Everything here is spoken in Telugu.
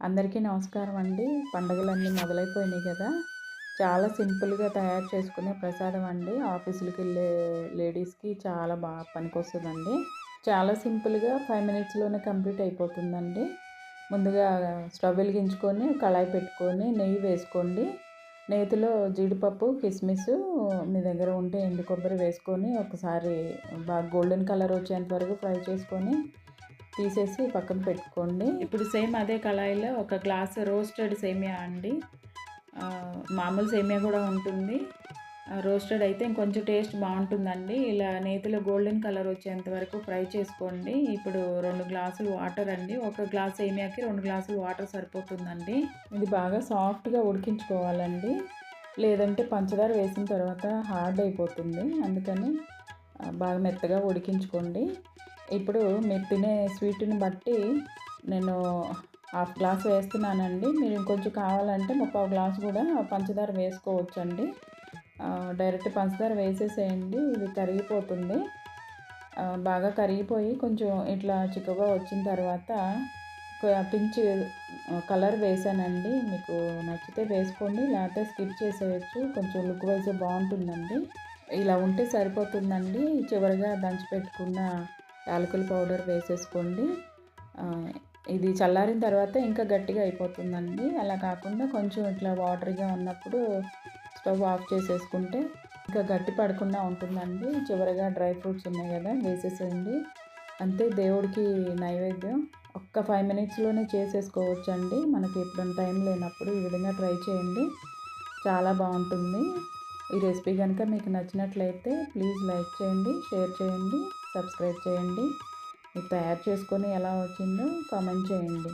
అందరికీ నమస్కారం అండి. పండుగలన్నీ మొదలైపోయినాయి కదా. చాలా సింపుల్గా తయారు చేసుకునే ప్రసాదం అండి. ఆఫీసులకి వెళ్ళే లేడీస్కి చాలా బాగా పనికొస్తుందండి. చాలా సింపుల్గా ఫైవ్ మినిట్స్లోనే కంప్లీట్ అయిపోతుందండి. ముందుగా స్టవ్ వెలిగించుకొని కళాయి పెట్టుకొని నెయ్యి వేసుకోండి. నేతిలో జీడిపప్పు కిస్మిస్ మీ దగ్గర ఉంటే ఎండు కొబ్బరి వేసుకొని ఒకసారి బాగా గోల్డెన్ కలర్ వచ్చేంత వరకు ఫ్రై చేసుకొని తీసేసి పక్కన పెట్టుకోండి. ఇప్పుడు సేమ్ అదే కళాయిలో ఒక గ్లాస్ రోస్టెడ్ సేమియా అండి. మామూలు సేమియా కూడా ఉంటుంది. రోస్టెడ్ అయితే ఇంకొంచెం టేస్ట్ బాగుంటుందండి. ఇలా నేతిలో గోల్డెన్ కలర్ వచ్చేంత వరకు ఫ్రై చేసుకోండి. ఇప్పుడు రెండు గ్లాసులు వాటర్ అండి. ఒక గ్లాస్ సేమియాకి రెండు గ్లాసులు వాటర్ సరిపోతుందండి. ఇది బాగా సాఫ్ట్గా ఉడికించుకోవాలండి. లేదంటే పంచదార వేసిన తర్వాత హార్డ్ అయిపోతుంది. అందుకని బాగా మెత్తగా ఉడికించుకోండి. ఇప్పుడు మీరు తినే స్వీట్ని బట్టి నేను హాఫ్ గ్లాస్ వేస్తున్నానండి. మీరు ఇంకొంచెం కావాలంటే ముప్పై గ్లాస్ కూడా పంచదార వేసుకోవచ్చండి. డైరెక్ట్ పంచదార వేసేసేయండి. ఇది కరిగిపోతుంది. బాగా కరిగిపోయి కొంచెం ఇట్లా చిక్కగా వచ్చిన తర్వాత పించ్ కలర్ వేసానండి. మీకు నచ్చితే వేసుకోండి. లేకపోతే స్కిప్ చేసేయచ్చు. కొంచెం లుక్ వైజ్ బాగుంటుందండి. ఇలా ఉంటే సరిపోతుందండి. చివరిగా దంచి పెట్టుకున్న యాలకుల పౌడర్ వేసేసుకోండి. ఇది చల్లారిన తర్వాత ఇంకా గట్టిగా అయిపోతుందండి. అలా కాకుండా కొంచెం ఇట్లా వాటర్గా ఉన్నప్పుడు స్టవ్ ఆఫ్ చేసేసుకుంటే ఇంకా గట్టి పడకుండా ఉంటుందండి. చివరిగా డ్రై ఫ్రూట్స్ ఉన్నాయి కదా వేసేసేయండి. అంతే దేవుడికి నైవేద్యం. ఒక్క ఫైవ్ మినిట్స్లోనే చేసేసుకోవచ్చండి. మనకి ఎప్పుడైనా టైం లేనప్పుడు ఈ విధంగా ట్రై చేయండి. చాలా బాగుంటుంది. ఈ రెసిపీ కనుక మీకు నచ్చినట్లయితే ప్లీజ్ లైక్ చేయండి షేర్ చేయండి. సబ్స్క్రైబ్ చేయండి. మీరు తయారు చేసుకొని ఎలా వచ్చిందో కామెంట్ చేయండి.